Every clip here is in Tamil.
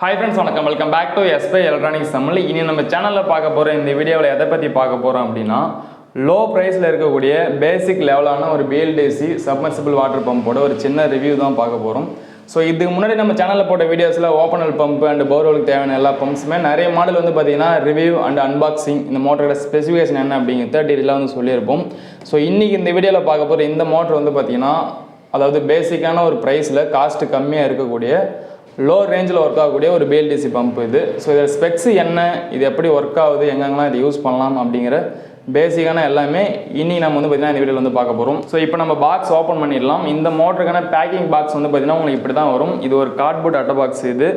ஹாய் ஃப்ரெண்ட்ஸ் வணக்கம். Welcome back to Spy electronics Tamil இனி நம்ம சேனலில் பார்க்க போகிற இந்த வீடியோவில் எதை பற்றி பார்க்க போகிறோம் அப்படின்னா லோ ப்ரைஸில் இருக்கக்கூடிய பேசிக் லெவலான ஒரு பிஎல்டிசி சப்மர்சிபிள் வாட்டர் பம்போட ஒரு சின்ன ரிவ்யூ தான் பார்க்க போகிறோம் ஸோ இதுக்கு முன்னாடி நம்ம சேனலில் போட்ட வீடியோஸில் ஓப்பனல் பம்ப் அண்ட் போர்வெலுக்கு தேவையான எல்லா பம்ப்ஸுமே நிறைய மாடல் வந்து பார்த்தீங்கன்னா ரிவ்யூ அண்ட் அன்பாக்சிங் இந்த மோட்டரோட ஸ்பெசிஃபிகேஷன் என்ன அப்படிங்கிறத டீட்டெயிலாக வந்து சொல்லியிருப்போம். ஸோ இன்றைக்கி இந்த வீடியோவில் பார்க்க போகிற இந்த மோட்டர் வந்து பார்த்திங்கன்னா அதாவது பேசிக்கான ஒரு ப்ரைஸில் காஸ்ட்டு கம்மியாக இருக்கக்கூடிய லோ ரேஞ்சில் ஒர்க் ஆகக்கூடிய ஒரு பிஎல்டிசி பம்ப் இது. ஸோ இதில் ஸ்பெக்ஸ் என்ன? இது எப்படி ஒர்க் ஆகுது? எங்கெங்கெல்லாம் இதை யூஸ் பண்ணலாம்? அப்படிங்கிற பேசிக்கான எல்லாமே இனி நம்ம வந்து பார்த்தீங்கன்னா இந்த வீடியோவில் வந்து பார்க்க போகிறோம் ஸோ இப்போ நம்ம பாக்ஸ் ஓப்பன் பண்ணிடலாம். இந்த மோட்டருக்கான பேக்கிங் பாக்ஸ் வந்து பார்த்திங்கன்னா உங்களுக்கு இப்படி தான் வரும். இது ஒரு கார்ட்போர்ட் அட்டை பாக்ஸ் இது.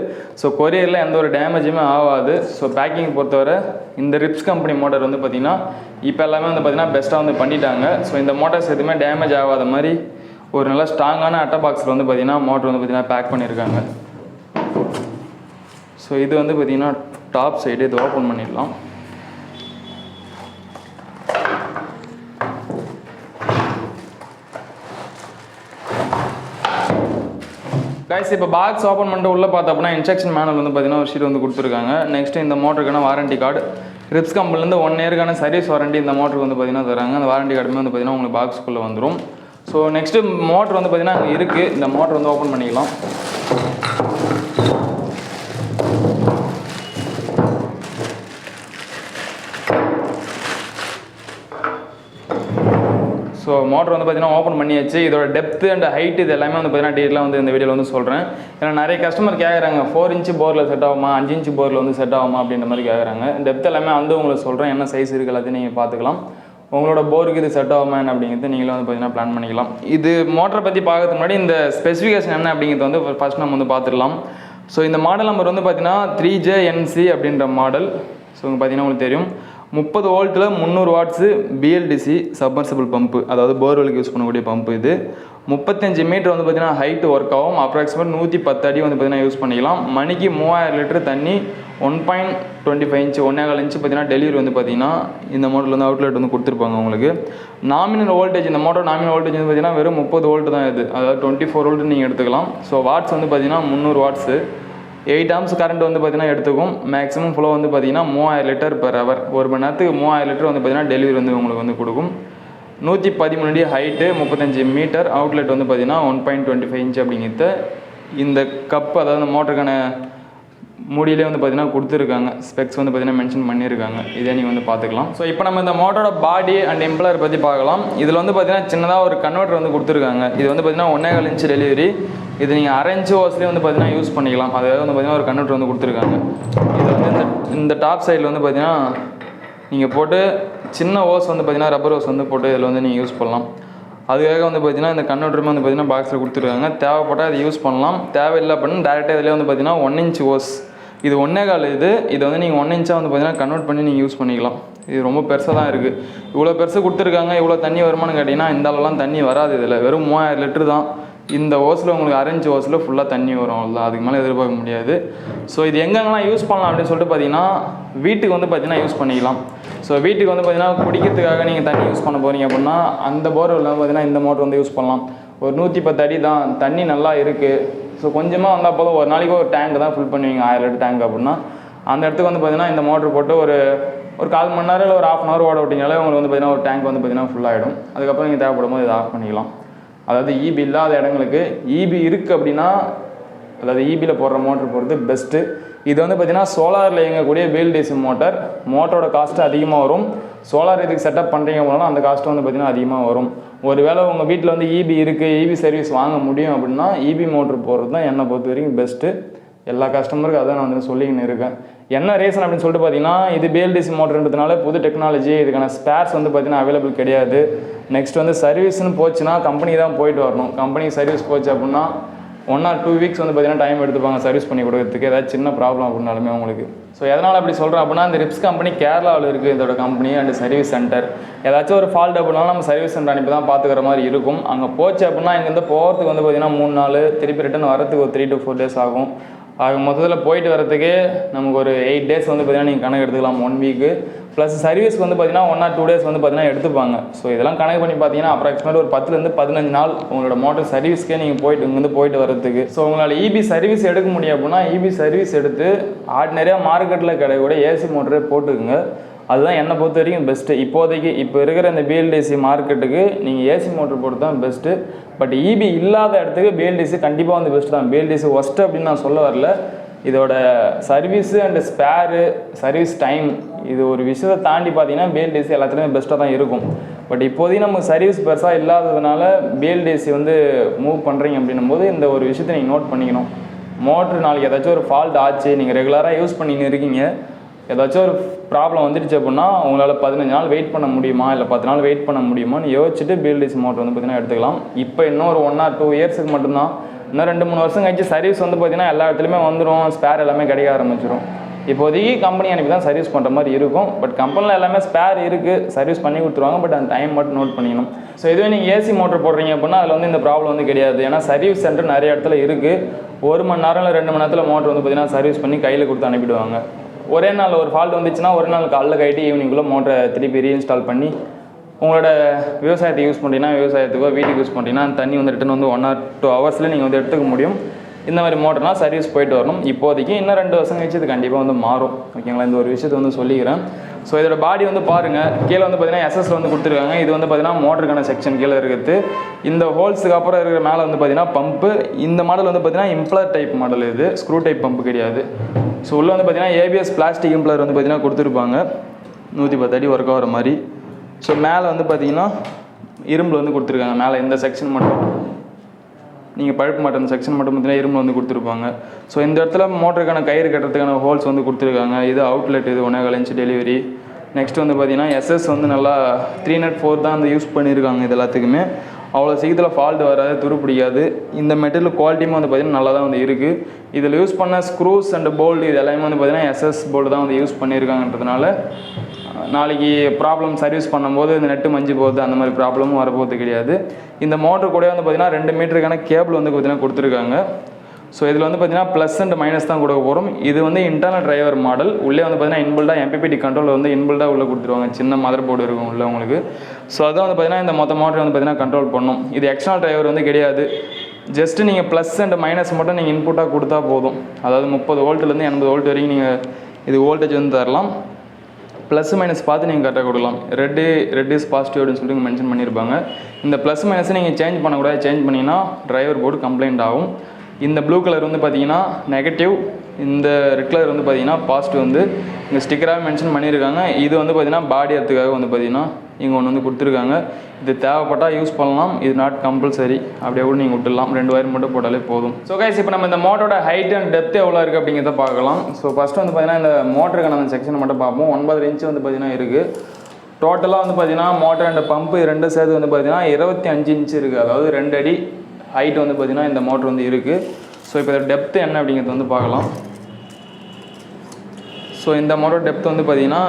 ஸோ கொரியரில் எந்த ஒரு டேமேஜுமே ஆகாது. ஸோ பேக்கிங் பொறுத்தவரை இந்த ரிப்ஸ் கம்பெனி மோட்டர் வந்து பார்த்தீங்கன்னா இப்போ எல்லாமே வந்து பார்த்திங்கன்னா பெஸ்ட்டாக வந்து பண்ணிட்டாங்க. ஸோ இந்த மோட்டர்ஸ் எதுவுமே டேமேஜ் ஆகாத மாதிரி ஒரு நல்ல ஸ்ட்ராங்கான அட்டை பாக்ஸில் வந்து பார்த்திங்கன்னா மோட்டர் வந்து பார்த்திங்கன்னா பேக் பண்ணியிருக்காங்க ஸோ இது வந்து பார்த்திங்கன்னா டாப் சைடு இது ஓப்பன் பண்ணிடலாம். கைஸ் இப்போ பாக்ஸ் ஓப்பன் பண்ணிட்டு உள்ளே பார்த்தோம் அப்படின்னா இன்ஸ்ட்ரக்ஷன் மேனுவல் வந்து பார்த்தீங்கன்னா ஒரு ஷீட் வந்து கொடுத்துருக்காங்க. நெக்ஸ்ட் இந்த மோட்டருக்கான வாரண்டி கார்டு ரிப்ஸ் கம்பெனிலேருந்து ஒன் இயருக்கான சர்வீஸ் வாரண்டி இந்த மோட்டருக்கு வந்து பார்த்தீங்கன்னா தராங்க. அந்த வாரண்டி கார்டுமே வந்து பார்த்தீங்கன்னா உங்களுக்கு பாக்ஸ்க்குள்ளே வந்துடும் ஸோ நெக்ஸ்ட்டு மோட்டர் வந்து பார்த்தீங்கன்னா அங்கே இருக்குது இந்த மோட்டர் வந்து ஓப்பன் பண்ணிக்கலாம். ஸோ மோட்டர் வந்து பார்த்தீங்கன்னா ஓப்பன் பண்ணியாச்சு. இதோட டெப்த் அண்ட் ஹைட் இது எல்லாமே வந்து பார்த்தீங்கன்னா டீட்டெயிலாக வந்து இந்த வீடியோவில் வந்து சொல்கிறேன் ஏன்னா நிறைய கஸ்டமர் கேட்குறாங்க ஃபோர் இன்ச்சு போரில் செட் ஆகுமா அஞ்சு இன்ச்சு போரில் வந்து செட் ஆகுமா அப்படின்ற மாதிரி கேட்குறாங்க டெப்த் எல்லாமே வந்து உங்களுக்கு சொல்கிறேன் என்ன சைஸ் இருக்குது எல்லாத்தையும் நீங்கள் பார்த்துக்கலாம். உங்களோட போருக்கு இது செட் ஆகுமா என்ன அப்படிங்கிறது நீங்களும் வந்து பார்த்தீங்கன்னா பிளான் பண்ணிக்கலாம். இது மோட்டரை பற்றி பார்க்கறதுக்கு முன்னாடி இந்த ஸ்பெசிஃபிகேஷன் என்ன அப்படிங்கிறது வந்து ஃபர்ஸ்ட் நம்ம வந்து பார்த்துடலாம். ஸோ இந்த மாடல் நம்பர் வந்து பார்த்தீங்கன்னா த்ரீ ஜே என்சி அப்படின்ற மாடல் ஸோ பார்த்தீங்கன்னா உங்களுக்கு தெரியும். முப்பது வோல்ட்டில் முந்நூறு வாட்ஸு பிஎல்டிசி சப்மர்சிபிள் பம்பு அதாவது போர்வெலுக்கு யூஸ் பண்ணக்கூடிய பம்பு இது. முப்பத்தஞ்சு மீட்டர் வந்து பார்த்தீங்கன்னா ஹைட் ஒர்க் ஆகும். அப்ராக்சிமேட் நூற்றி பத்து அடி வந்து பார்த்திங்கன்னா யூஸ் பண்ணிக்கலாம். மணிக்கு மூவாயிரம் லிட்டர் தண்ணி one point twenty five inch ஒன்றே கால் இன்ச்சு பார்த்தீங்கன்னா டெலிவரி வந்து பார்த்தீங்கன்னா இந்த மாடலில் வந்து அவுட்லெட் வந்து கொடுத்துருப்பாங்க உங்களுக்கு. நாமினல் வோல்டேஜ் இந்த மோட்டர் நாமினல் வோல்டேஜ் வந்து பார்த்தீங்கன்னா வெறும் முப்பது வோல்ட் தான் இது. அதாவது டுவெண்ட்டி ஃபோர் வோல்ட் நீங்கள் எடுத்துக்கலாம். ஸோ வாட்ஸ் வந்து பார்த்தீங்கன்னா முந்நூறு வாட்ஸு எயிட் ஆம்ஸ் கரண்ட் வந்து பார்த்தீங்கன்னா எடுத்துக்கும். மேக்ஸிமம் ஃப்ளோ வந்து பார்த்தீங்கன்னா மூவாயிரம் லிட்டர் பெர் ஹவர் ஒரு மணி நேரத்துக்கு மூவாயிரம் லிட்டர் வந்து பார்த்தீங்கன்னா டெலிவரி வந்து உங்களுக்கு வந்து கொடுக்கும். நூற்றி பதிமூணு அடி ஹைட்டு முப்பத்தஞ்சு மீட்டர் அவுட்லெட் வந்து பார்த்தீங்கன்னா one point twenty five inch அப்படிங்கிறத இந்த கப் அதாவது மோட்டருக்கான மூடியிலே வந்து பார்த்தீங்கன்னா கொடுத்துருக்காங்க. ஸ்பெக்ஸ் வந்து பார்த்தீங்கன்னா மென்ஷன் பண்ணியிருக்காங்க இதே நீங்கள் வந்து பார்த்துக்கலாம். ஸோ இப்போ நம்ம இந்த மோட்டரோட பாடி அண்ட் எம்ப்ளாயர் பற்றி பார்க்கலாம். இதில் வந்து பார்த்தீங்கன்னா சின்னதாக ஒரு கன்வெர்ட்டர் வந்து கொடுத்துருக்காங்க. இது வந்து பார்த்தீங்கன்னா ஒன்றே கால் இன்ச் டெலிவரி இது நீங்கள் அரேஞ்ச் ஓஸ்லேயே வந்து பார்த்தீங்கன்னா யூஸ் பண்ணிக்கலாம். அதாவது வந்து பார்த்தீங்கன்னா ஒரு கன்வெர்ட்டர் வந்து கொடுத்துருக்காங்க. இது வந்து இந்த இந்த டாப் சைடில் வந்து பார்த்தீங்கன்னா நீங்கள் போட்டு சின்ன ஓஸ் வந்து பார்த்தீங்கன்னா ரப்பர் ஓஸ் வந்து போட்டு இதில் வந்து நீங்கள் யூஸ் பண்ணலாம். அதுக்காக வந்து பார்த்தீங்கன்னா இந்த கன்வெர்ட்டருமே வந்து பார்த்தீங்கன்னா பாக்ஸில் கொடுத்துருக்காங்க. தேவைப்பட்டால் அதை யூஸ் பண்ணலாம். தேவையில்லை அப்படின்னு டேரெக்டாக இதில் வந்து பார்த்தீங்கன்னா ஒன் இன்ச் ஓஸ் இது ஒன்றே கால் இது. இதை வந்து நீங்கள் ஒன் இன்ச்சாக வந்து பார்த்தீங்கன்னா கன்வெர்ட் பண்ணி நீங்கள் யூஸ் பண்ணிக்கலாம். இது ரொம்ப பெருசாக தான் இருக்குது இவ்வளோ பெருசு கொடுத்துருக்காங்க. இவ்வளோ தண்ணி வருமானு கேட்டிங்கன்னா இந்த அளவுலாம் தண்ணி வராது இதில். வெறும் மூவாயிரம் லிட்டர் தான். இந்த ஓஸில் உங்களுக்கு அரேஞ்ச் ஓஸில் ஃபுல்லாக தண்ணி வரும் அவ்வளோதான் அதுக்கு மேலே எதிர்பார்க்க முடியாது. ஸோ இது எங்கெங்கெல்லாம் யூஸ் பண்ணலாம் அப்படின்னு சொல்லிட்டு பார்த்தீங்கன்னா வீட்டுக்கு வந்து பார்த்தீங்கன்னா யூஸ் பண்ணிக்கலாம். ஸோ வீட்டுக்கு வந்து பார்த்தீங்கன்னா குடிக்கிறதுக்காக நீங்கள் தண்ணி யூஸ் பண்ண போகிறீங்க அப்படின்னா அந்த போர்வெல் பார்த்தீங்கன்னா இந்த மோட்டர் வந்து யூஸ் பண்ணலாம். ஒரு நூற்றி பத்து அடி தான். தண்ணி நல்லா இருக்குது ஸோ கொஞ்சமாக வந்தால் போதும். ஒரு நாளைக்கு ஒரு டேங்க் தான் ஃபில் பண்ணுவீங்க. ஆயிரம் லிட்டர் டேங்க் அப்படின்னா. அந்த இடத்துக்கு வந்து பார்த்தீங்கன்னா இந்த மோட்டர் போட்டு ஒரு ஒரு கால் மணி நேரம் இல்லை ஒரு ஆஃப் அன் ஹவர் ஓட விட்டீங்கனாலே உங்களுக்கு வந்து பார்த்தீங்கன்னா ஒரு டேங்க் வந்து பார்த்தீங்கன்னா ஃபுல்லாகிடும் அதுக்கப்புறம் நீங்கள் தேவைப்படும் போது இதை ஆஃப் பண்ணிக்கலாம். அதாவது ஈபி இல்லாத இடங்களுக்கு ஈபி இருக்குது அப்படின்னா அதாவது ஈபியில் போடுற மோட்டர் போடுறது பெஸ்ட்டு இது வந்து பார்த்திங்கன்னா சோலாரில் இயங்கக்கூடிய பிஎல்டிசி மோட்டர் மோட்டரோட காஸ்ட்டு அதிகமாக வரும். சோலார் இதுக்கு செட்டப் பண்ணுறீங்க போனாலும் அந்த காஸ்ட்டு வந்து பார்த்தீங்கன்னா அதிகமாக வரும். ஒருவேளை உங்கள் வீட்டில் வந்து ஈபி இருக்குது ஈபி சர்வீஸ் வாங்க முடியும் அப்படின்னா ஈபி மோட்ரு போடுறது தான் என்னை பொறுத்த வரைக்கும் பெஸ்ட்டு எல்லா கஸ்டமருக்கும் அதான் நான் வந்து சொல்லிக்கின்னு இருக்கேன். என்ன ரீசன் அப்படின்னு சொல்லிட்டு பார்த்தீங்கன்னா இது பிஎல்டிசி மோட்டர்ன்றதுனால புது டெக்னாலஜி இதுக்கான ஸ்பேர்ஸ் வந்து பார்த்தீங்கன்னா அவைலபிள் கிடையாது. நெக்ஸ்ட் வந்து சர்வீஸ்னு போச்சுன்னா கம்பெனி தான் போயிட்டு வரணும். கம்பெனி சர்வீஸ் போச்சு அப்படின்னா ஒன் ஆர் டூ வீக்ஸ் வந்து பார்த்தீங்கன்னா டைம் எடுத்துப்பாங்க சர்வீஸ் பண்ணி கொடுக்கறதுக்கு. ஏதாவது சின்ன ப்ராப்ளம் அப்படின்னாலுமே உங்களுக்கு ஸோ எதனால் அப்படி சொல்கிறேன் அப்படின்னா இந்த ரிப்ஸ் கம்பெனி கேரளாவில் இருக்குது இதோட கம்பெனி அண்ட் சர்வீஸ் சென்டர் ஏதாச்சும் ஒரு ஃபால்ட் அப்படின்னாலும் நம்ம சர்வீஸ் சென்டர் அனுப்பி தான் பார்த்துக்கிற மாதிரி இருக்கும். அங்கே போச்சு அப்படின்னா இங்கேருந்து போகிறதுக்கு வந்து பார்த்தீங்கன்னா மூணு நாள் திருப்பி ரிட்டன் வரத்துக்கு ஒரு த்ரீ டு ஃபோர் டேஸ் ஆகும். ஆக மொத்தத்தில் போயிட்டு வரத்துக்கு நமக்கு ஒரு எயிட் டேஸ் வந்து பார்த்திங்கன்னா நீங்கள் கணக்கு எடுத்துக்கலாம் ஒன் வீக்கு ப்ளஸ் சர்வீஸ்க்கு வந்து பார்த்தீங்கன்னா ஒன் ஆர் டூ டேஸ் வந்து பார்த்தீங்கன்னா எடுத்துப்பாங்க. ஸோ இதெல்லாம் கணக்கு பண்ணி பார்த்தீங்கன்னா அப்ராக்சிமேட் ஒரு பத்துலேருந்து பதினஞ்சு நாள் உங்களோட மோட்டர் சர்வீஸ்க்கே நீங்கள் போயிட்டு இங்கேருந்து போயிட்டு வரதுக்கு ஸோ உங்களால் இபி சர்வீஸ் எடுக்க முடியும் அப்படின்னா இபி சர்வீஸ் எடுத்து ஆர்டினரியாக மார்க்கெட்டில் கிடைக்கூட ஏசி மோட்டரே போட்டுக்குங்க. அதுதான் என்னை பொறுத்த வரைக்கும் பெஸ்ட்டு இப்போதைக்கு இப்போ இருக்கிற இந்த பிஎல்டிசி மார்க்கெட்டுக்கு நீங்கள் ஏசி மோட்டர் போட்டு தான் பெஸ்ட்டு பட் இபி இல்லாத இடத்துக்கு பிஎல்டிசி கண்டிப்பாக வந்து பெஸ்ட்டு தான். பிஎல்டிசி ஒஸ்ட்டு அப்படின்னு நான் சொல்ல வரல. இதோட service and spare service time இது ஒரு விஷயத்தை தாண்டி பார்த்தீங்கன்னா பிஎல்டிசி எல்லாத்துலேயுமே பெஸ்ட்டாக தான் இருக்கும். பட் இப்போதைக்கு நமக்கு சர்வீஸ் பெருசாக இல்லாததுனால பிஎல்டிசி வந்து மூவ் பண்ணுறீங்க அப்படின்னும் போது இந்த ஒரு விஷயத்தை நீங்கள் நோட் பண்ணிக்கணும். மோட்ரு நாளைக்கு ஏதாச்சும் ஒரு ஃபால்ட் ஆச்சு நீங்கள் ரெகுலராக யூஸ் பண்ணின்னு இருக்கீங்க. ஏதாச்சும் ஒரு ப்ராப்ளம் வந்துடுச்சு அப்படின்னா உங்களால் பதினஞ்சு நாள் வெயிட் பண்ண முடியுமா? இல்லை பத்து நாள் வெயிட் பண்ண முடியுமான்னு யோசிச்சுட்டு பிஎல்டிசி மோட்டர் வந்து பார்த்தீங்கன்னா எடுத்துக்கலாம். இப்போ இன்னும் ஒரு ஒன் ஆர் டூ இயர்ஸுக்கு மட்டும்தான். இன்னும் ரெண்டு மூணு வருஷம் கழிச்சு சர்வீஸ் வந்து பார்த்தீங்கன்னா எல்லா இடத்துலையுமே வந்துடும் ஸ்பேர் எல்லாமே கிடைக்க ஆரம்பிச்சிடும் இப்போதைக்கு கம்பெனி அனுப்பி தான் சர்வீஸ் பண்ணுற மாதிரி இருக்கும். பட் கம்பெனியில் எல்லாமே ஸ்பேர் இருக்குது சர்வீஸ் பண்ணி கொடுத்துருவாங்க. பட் அந்த டைம் மட்டும் நோட் பண்ணிக்கணும். ஸோ இதுவே நீங்கள் ஏசி மோட்டர் போடுறீங்க அப்படின்னா அதில் வந்து இந்த ப்ராப்ளம் வந்து கிடையாது. ஏன்னா சர்வீஸ் சென்டர் நிறைய இடத்துல இருக்குது ஒரு மணி நேரம் இல்லை ரெண்டு மணி நேரத்தில் மோட்டர் வந்து பார்த்தீங்கன்னா சர்வீஸ் பண்ணி கையில் கொடுத்து அனுப்பிடுவாங்க. ஒரே நாள் ஒரு ஃபால்ட் வந்துச்சுன்னா ஒரே நாள் காலைல கைட்டு ஈவினிங்குள்ளே மோட்டரை திருப்பி ரீஇன்ஸ்டால் பண்ணி உங்களோட விவசாயத்தை யூஸ் பண்ணிட்டீங்கன்னா விவசாயத்துக்கோ வீட்டுக்கு யூஸ் பண்ணிட்டீங்கன்னா தண்ணி வந்து ரிட்டன் வந்து ஒன் ஆர் டூ ஹவர்ஸில் நீங்கள் வந்து எடுத்துக்க முடியும். இந்த மாதிரி மோட்டர்னால் சர்வீஸ் போயிட்டு வரணும். இப்போதைக்கு இன்னும் ரெண்டு வருஷம் கழிச்சு இது கண்டிப்பாக வந்து மாறும். ஓகேங்களா இந்த ஒரு விஷயத்தை வந்து சொல்லிக்கிறேன். ஸோ இதோட பாடி வந்து பாருங்கள் கீழே வந்து பார்த்தீங்கன்னா எஸ்எஸ்ல வந்து கொடுத்துருக்காங்க. இது வந்து பார்த்தீங்கன்னா மோட்டருக்கான செக்ஷன் கீழே இருக்குது. இந்த ஹோல்ஸுக்கு அப்புறம் இருக்கிற மேலே வந்து பார்த்தீங்கன்னா பம்பு இந்த மாடல் வந்து பார்த்தீங்கன்னா இம்ப்ளர் டைப் மாடல் இது. ஸ்க்ரூ டைப் பம்பு கிடையாது. ஸோ உள்ளே வந்து பார்த்தீங்கன்னா ஏபிஎஸ் பிளாஸ்டிக் இம்ப்ளர் வந்து பார்த்தீங்கன்னா கொடுத்துருப்பாங்க. நூற்றி பத்து அடி ஒர்க் ஆகிற மாதிரி. ஸோ மேலே வந்து பார்த்தீங்கன்னா இரும்பில் வந்து கொடுத்துருக்காங்க. மேலே இந்த செக்ஷன் மட்டும். நீங்கள் பழுப்பு மாட்டேன் செக்ஷன் மட்டும் பார்த்தீங்கன்னா இரும்பு வந்து கொடுத்துருப்பாங்க. ஸோ இந்த இடத்துல மோட்டருக்கான கயிறு கட்டுறதுக்கான ஹோல்ஸ் வந்து கொடுத்துருக்காங்க. இது அவுட்லெட் இது ஒன்றே கால் டெலிவரி நெக்ஸ்ட் வந்து பார்த்தீங்கன்னா எஸ்எஸ் வந்து நல்லா த்ரீ நாட் ஃபோர் தான் வந்து யூஸ் பண்ணியிருக்காங்க இது எல்லாத்துக்குமே. அவ்வளோ சீக்கிரத்தில் ஃபால்ட் வராது துரு பிடிக்காது. இந்த மெட்டீரியல் குவாலிட்டியுமே வந்து பார்த்தீங்கன்னா நல்லா தான் வந்து இருக்குது இதில் யூஸ் பண்ண ஸ்க்ரூஸ் அண்ட் போல்டு இது எல்லாமே வந்து பார்த்திங்கன்னா எஸ்எஸ் போல்டு தான் வந்து யூஸ் பண்ணியிருக்காங்கன்றதுனால நாளைக்கு ப்ராப்ளம் சர்வீஸ் பண்ணும்போது இந்த நெட்டு மஞ்சு போகுது அந்த மாதிரி ப்ராப்ளமும் வரப்போகிறது கிடையாது. இந்த மோட்டர் கூட வந்து பார்த்தீங்கன்னா ரெண்டு மீட்டருக்கான கேபிள் வந்து பார்த்திங்கன்னா கொடுத்துருக்காங்க. ஸோ இதில் வந்து பார்த்தீங்கன்னா ப்ளஸ் அண்ட் மைனஸ் தான் கொடுக்க போகிறோம் இது வந்து இன்டர்னல் டிரைவர் மாடல் உள்ளே வந்து பார்த்தீங்கன்னா இன்பில்டாக எம்பிபிடி கண்ட்ரோல் வந்து இன்பில்டாக உள்ளே கொடுத்துருவாங்க. சின்ன மதர் போர்டு இருக்கும் உள்ளே உங்களுக்கு ஸோ அதான் வந்து பார்த்தீங்கன்னா இந்த மொத்த மாடல் வந்து பார்த்தீங்கன்னா கண்ட்ரோல் பண்ணும். இது எக்ஸ்டர்னல் டிரைவர் வந்து கிடையாது. ஜஸ்ட்டு நீங்கள் ப்ளஸ் அண்ட் மைனஸ் மட்டும் நீங்கள் இன்புட்டாக கொடுத்தா போதும். அதாவது முப்பது வோல்ட்லேருந்து எண்பது வோல்ட் வரைக்கும் நீங்கள் இது வோல்டேஜ் வந்து தரலாம். ப்ளஸ் மைனஸ் பார்த்து நீங்கள் கரெக்டாக கொடுக்கலாம். ரெட்டு ரெட் இஸ் பாசிட்டிவ் அப்படின்னு சொல்லிட்டு மென்ஷன் பண்ணியிருப்பாங்க இந்த ப்ளஸ் மைனஸை நீங்கள் சேஞ்ச் பண்ணக்கூடாது. சேஞ்ச் பண்ணிங்கன்னா டிரைவர் போர்டு கம்ப்ளைண்ட் ஆகும். இந்த ப்ளூ கலர் வந்து பார்த்தீங்கன்னா நெகட்டிவ் இந்த ரெட் கலர் வந்து பார்த்தீங்கன்னா பாசிட்டிவ் வந்து இங்கே ஸ்டிக்கராக மென்ஷன் பண்ணியிருக்காங்க இது வந்து பார்த்தீங்கன்னா பாடி எர்த்துக்காக வந்து பார்த்தீங்கன்னா இங்கே ஒன்று வந்து கொடுத்துருக்காங்க. இது தேவைப்பட்டால் யூஸ் பண்ணலாம். இது நாட் கம்பல்சரி அப்படியே கூட நீங்கள் விட்டுடலாம். ரெண்டு வயர் மட்டும் போட்டாலே போதும். ஸோ கைஸ் இப்போ நம்ம இந்த மோட்டரோட ஹைட் அண்ட் டெப்த் எவ்வளோ இருக்குது அப்படிங்கிறத பார்க்கலாம். ஸோ ஃபஸ்ட்டு வந்து பார்த்தீங்கன்னா இந்த மோட்டருக்கான அந்த செக்ஷன் மட்டும் பார்ப்போம். ஒன்பது இன்ச்சு வந்து பார்த்தீங்கன்னா இருக்குது டோட்டலாக வந்து பார்த்தீங்கன்னா மோட்டர் அண்ட் பம்பு ரெண்டு சேர்த்து வந்து பார்த்தீங்கன்னா இருபத்தி அஞ்சு இன்ச்சு இருக்குது அதாவது ரெண்டு அடி ஹைட் வந்து பார்த்திங்கன்னா இந்த மோட்ரு வந்து இருக்குது ஸோ இப்போ இதோட டெப்த் என்ன அப்படிங்கிறது வந்து பார்க்கலாம். ஸோ இந்த மோட்டர் டெப்த் வந்து பார்த்தீங்கன்னா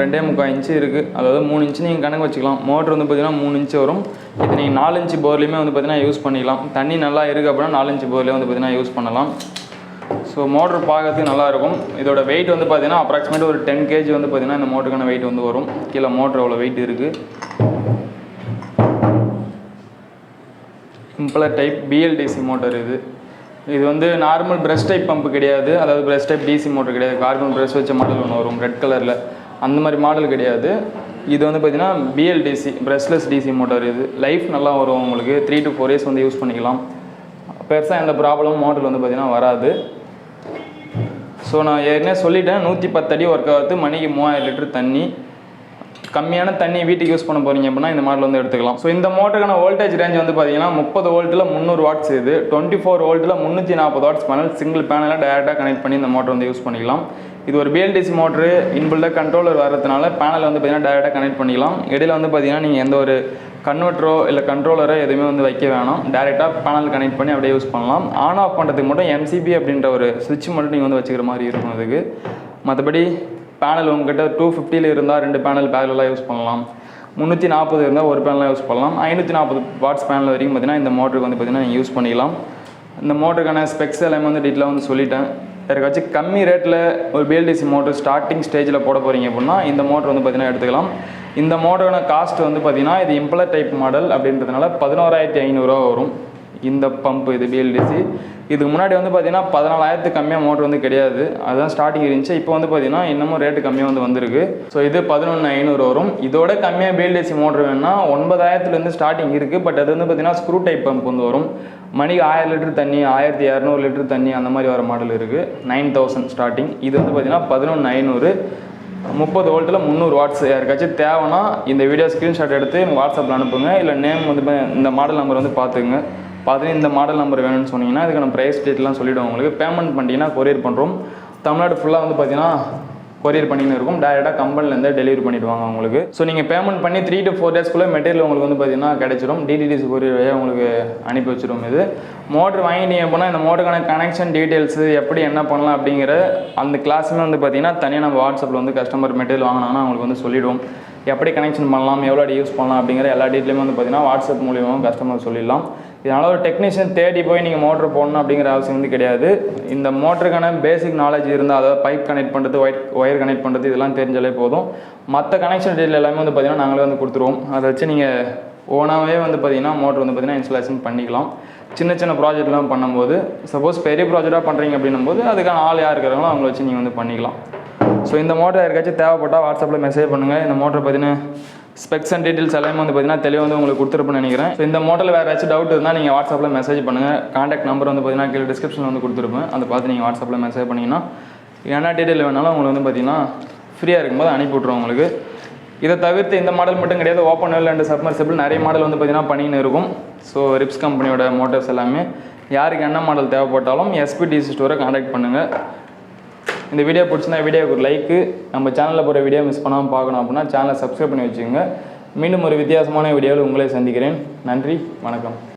ரெண்டே முக்கால் இன்ச்சு இருக்குது அதாவது மூணு இன்ச்சு நீங்கள் கணக்கு வச்சுக்கலாம். மோட்டர் வந்து பார்த்தீங்கன்னா மூணு இன்ச்சு வரும். இது நீங்கள் நாலு இன்ச்சு போர்லேயுமே வந்து பார்த்தீங்கன்னா யூஸ் பண்ணிக்கலாம். தண்ணி நல்லா இருக்குது அப்படின்னா நாலு இன்ச்சு போர்லேயே வந்து பார்த்தீங்கன்னா யூஸ் பண்ணலாம். ஸோ மோட்டர் பார்க்கறதுக்கு நல்லா இருக்கும். இதோட வெயிட் வந்து பார்த்தீங்கன்னா அப்ராக்சிமேட் ஒரு டென் கேஜி வந்து பார்த்தீங்கன்னா இந்த மோட்டருக்கான வெயிட் வந்து வரும். கீழே மோட்டர் அவ்வளோ வெயிட் இருக்குது இம்பலர் டைப் பிஎல்டிசி மோட்டர் இது. இது வந்து நார்மல் பிரஷ் டைப் பம்பு கிடையாது. அதாவது பிரஷ் டைப் டிசி மோட்டர் கிடையாது. கார்பன் பிரஷ் வச்ச மாடல் ஒன்று வரும் ரெட் கலரில் அந்த மாதிரி மாடல் கிடையாது. இது வந்து பார்த்தீங்கன்னா பிஎல்டிசி பிரஷ்லெஸ் டிசி மோட்டார் இது. லைஃப் நல்லா வரும் உங்களுக்கு. த்ரீ டு ஃபோர் இயர்ஸ் வந்து யூஸ் பண்ணிக்கலாம். பெருசாக எந்த ப்ராப்ளமும் மோட்டர் வந்து பார்த்திங்கன்னா வராது. ஸோ நான் ஏற்கனவே சொல்லிட்டேன். நூற்றி பத்து அடி ஒர்க் ஆகுது. மணிக்கு மூவாயிரம் லிட்டர் தண்ணி. கம்மியான தண்ணி வீட்டுக்கு யூஸ் பண்ண போறீங்க அப்படின்னா இந்த மாடல் வந்து எடுத்துக்கலாம். ஸோ இந்த மோட்டருக்கான வோல்டேஜ் ரேஞ்ச் வந்து பார்த்தீங்கன்னா முப்பது வோல்ட்டில் முந்நூறு வாட்ஸ் இது. டுவெண்ட்டி ஃபோர் வோல்ட்டில் முந்நூற்றி நாற்பது வாட்ஸ் பேனல் சிங்கிள் பேனலாக டேரெக்டாக கனெக்ட் பண்ணி இந்த மோட்டர் வந்து யூஸ் பண்ணிக்கலாம். இது ஒரு பிஎல்டிசி மோட்ரு இன்பில்டாக கண்ட்ரோலர் வரதுனால பேனல் வந்து பார்த்தீங்கன்னா டேரெக்டாக கனெக்ட் பண்ணிக்கலாம். இடையில வந்து பார்த்தீங்கன்னா நீங்கள் எந்த ஒரு கன்வெர்ட்டரோ இல்லை கண்ட்ரோலரோ எதுவுமே வந்து வைக்க வேணாம். டேரெக்டாக பேனல் கனெக்ட் பண்ணி அப்படியே யூஸ் பண்ணலாம். ஆன் ஆஃப் பண்ணுறதுக்கு மட்டும் எம்சிபி அப்படின்ற ஒரு சுவிட்ச் மட்டும் நீங்கள் வந்து வச்சுக்கிற மாதிரி இருக்கும் அதுக்கு மற்றபடி பேனல் உங்ககிட்ட டூ ஃபிஃப்டியில் இருந்தால் ரெண்டு பேனல் பேரலாக யூஸ் பண்ணலாம். முந்நூற்றி நாற்பது இருந்தால் ஒரு பேனலாக யூஸ் பண்ணலாம். ஐநூற்றி நாற்பது வாட்ஸ் பேனல் வரைக்கும் பார்த்தீங்கன்னா இந்த மோட்டருக்கு வந்து பார்த்தீங்கன்னா நீங்கள் யூஸ் பண்ணிக்கலாம். இந்த மோட்டருக்கான ஸ்பெக்ஸ் எல்லாமே வந்து டீட்டெயிலாக வந்து சொல்லிட்டேன். யாருக்காச்சும் கம்மி ரேட்டில் ஒரு பிஎல்டிசி மோட்டர் ஸ்டார்டிங் ஸ்டேஜில் போட போகிறீங்க அப்படின்னா இந்த மோட்டர் வந்து பார்த்தீங்கன்னா எடுத்துக்கலாம். இந்த மோட்டரோட காஸ்ட் வந்து பார்த்திங்கன்னா இது இம்பலர் டைப் மாடல் அப்படின்றதுனால பதினோராயிரத்தி ஐநூறுரூவா வரும். இந்த பம்ப் இது பிஎல்டிசி இதுக்கு முன்னாடி வந்து பார்த்தீங்கன்னா பதினாலாயிரத்து கம்மியாக மோட்டர் வந்து கிடையாது. அதுதான் ஸ்டார்டிங் இருந்துச்சு. இப்போ வந்து பார்த்தீங்கன்னா இன்னமும் ரேட்டு கம்மியாக வந்து வந்திருக்கு. ஸோ இது பதினொன்று ஐநூறு வரும். இதோட கம்மியாக பிஎல்டிசி மோட்டர் வேணும்னா ஒன்பதாயிரத்துலேருந்து ஸ்டார்டிங் இருக்குது பட் அது வந்து பார்த்தீங்கன்னா ஸ்க்ரூ டைப் பம்ப் வந்து வரும். மணிக்கு ஆயிரம் லிட்டர் தண்ணி ஆயிரத்தி இரநூறு லிட்டர் தண்ணி அந்த மாதிரி வர மாடல் இருக்குது நைன் தௌசண்ட் ஸ்டார்டிங் இது வந்து பார்த்தீங்கன்னா பதினொன்று ஐநூறு. முப்பது வோல்ட்டில் முந்நூறு வாட்ஸ் யாருக்காச்சும் தேவைன்னா இந்த வீடியோ ஸ்க்ரீன்ஷாட் எடுத்து எனக்கு வாட்ஸ்அப்பில் அனுப்புங்க. இல்லை நேம் வந்து இந்த மாடல் நம்பர் வந்து பார்த்துங்க பார்த்துட்டு இந்த மாடல் நம்பர் வேணும்னு சொன்னீங்கன்னா இதுக்கான ப்ரைஸ் டேட்லாம் சொல்லிவிடுவோம் உங்களுக்கு. பேமெண்ட் பண்ணிட்டீங்கன்னா கொரியர் பண்ணுறோம் தமிழ்நாடு ஃபுல்லாக வந்து பார்த்தீங்கன்னா கொரியர் பண்ணின்னு இருக்கும். டேரெக்டாக கம்பெனிலேருந்து டெலிவரி பண்ணிடுவாங்க உங்களுக்கு. ஸோ நீங்கள் பேமெண்ட் பண்ணி த்ரீ டு ஃபோர் டேஸ்க்குள்ளே மெட்டீரியல் உங்களுக்கு வந்து பார்த்தீங்கன்னா கிடைச்சிடும் டிடிடிசி கொரியர் வழியாக உங்களுக்கு அனுப்பி வச்சிடும் இது. மோட்ரு வாங்கிட்டீங்க அப்படின்னா இந்த மோட்டருக்கான கனெக்ஷன் டீட்டெயில்ஸு எப்படி என்ன பண்ணலாம் அப்படிங்கிற அந்த கிளாஸுமே வந்து பார்த்தீங்கன்னா தனியாக நம்ம வாட்ஸ்அப்பில் வந்து கஸ்டமர் மெட்டீரியல் வாங்கினாங்கன்னா அவங்களுக்கு வந்து சொல்லிவிடுவோம் எப்படி கனெக்ஷன் பண்ணலாம் எவ்வளோ அடி யூஸ் பண்ணலாம் அப்படிங்கிற எல்லா டீட்டெயிலுமே வந்து பார்த்தீங்கன்னா வாட்ஸ்அப் மூலியமாக கஸ்டமர் சொல்லிடலாம். இதனால் ஒரு டெக்னீஷியன் தேடி போய் நீங்கள் மோட்ரு போடணும் அப்படிங்கிற அவசியம் வந்து கிடையாது. இந்த மோட்டருக்கான பேசிக் நாலேஜ் இருந்தால் அதாவது பைப் கனெக்ட் பண்ணுறது ஒயர் ஒயர் கனெக்ட் பண்ணுறது இதெல்லாம் தெரிஞ்சாலே போதும். மற்ற கனெக்ஷன் டீட்டெயில் எல்லாமே வந்து பார்த்திங்கன்னா நாங்களே வந்து கொடுத்துருவோம். அதை வச்சு நீங்கள் ஓனாகவே வந்து பார்த்தீங்கன்னா மோட்ரு வந்து பார்த்தீங்கன்னா இன்ஸ்டாலேஷன் பண்ணிக்கலாம். சின்ன சின்ன ப்ராஜெக்ட்லாம் பண்ணும்போது சப்போஸ் பெரிய ப்ராஜெக்டாக பண்ணுறீங்க அப்படின்னும் போது அதுக்கான ஆள் யார் இருக்கிறாங்களோ அவங்கள வச்சு நீங்கள் வந்து பண்ணிக்கலாம். ஸோ இந்த மோட்டர் யாருக்காச்சும் தேவைப்பட்டால் வாட்ஸ்அப்பில் மெசேஜ் பண்ணுங்கள் இந்த மோட்டர் பார்த்தீங்கன்னா ஸ்பெக்ஸ் அண்ட் டீட்டெயில்ஸ் எல்லாமே வந்து பார்த்தீங்கன்னா தெளிவாக வந்து உங்களுக்கு கொடுத்துருப்பேன் நினைக்கிறேன். ஸோ இந்த மாடல் வேறு ஏதாச்சும் டவுட் இருந்தால் நீங்கள் வாட்ஸ்அப்பில் மெசேஜ் பண்ணுங்கள் காண்டாக்ட் நம்பர் வந்து பார்த்தீங்கன்னா கீழே டிஸ்கிரிப்ஷனில் வந்து கொடுத்துருப்பேன். அதை பார்த்து நீங்கள் வாட்ஸ்அப்பில் மெசேஜ் பண்ணிங்கன்னா என்ன டீட்டெயில் வேணாலும் உங்களுக்கு வந்து பார்த்தீங்கன்னா ஃப்ரீயாக இருக்கும்போது அனுப்பி விட்ருவோம் உங்களுக்கு. இதை தவிர்த்து இந்த மாடல் மட்டும் கிடையாது ஓப்பன் வேல் அண்ட் சப்மர்சிபிள் நிறைய மாடல் வந்து பார்த்தீங்கன்னா பண்ணின்னு இருக்கும். ஸோ ரிப்ஸ் கம்பெனியோட மோட்டர்ஸ் எல்லாமே. யாருக்கு என்ன மாடல் தேவைப்பட்டாலும் எஸ்பிடிசி ஸ்டோரை காண்டாக்ட் பண்ணுங்கள் இந்த வீடியோ பிடிச்சிருந்தா வீடியோக்கு ஒரு லைக்கு நம்ம சேனலில் போகிற வீடியோ மிஸ் பண்ணாமல் பார்க்கணும் அப்படின்னா சேனலை சப்ஸ்கிரைப் பண்ணி வச்சுக்கோங்க. மீண்டும் ஒரு வித்தியாசமான வீடியோவில் உங்களை சந்திக்கிறேன். நன்றி வணக்கம்.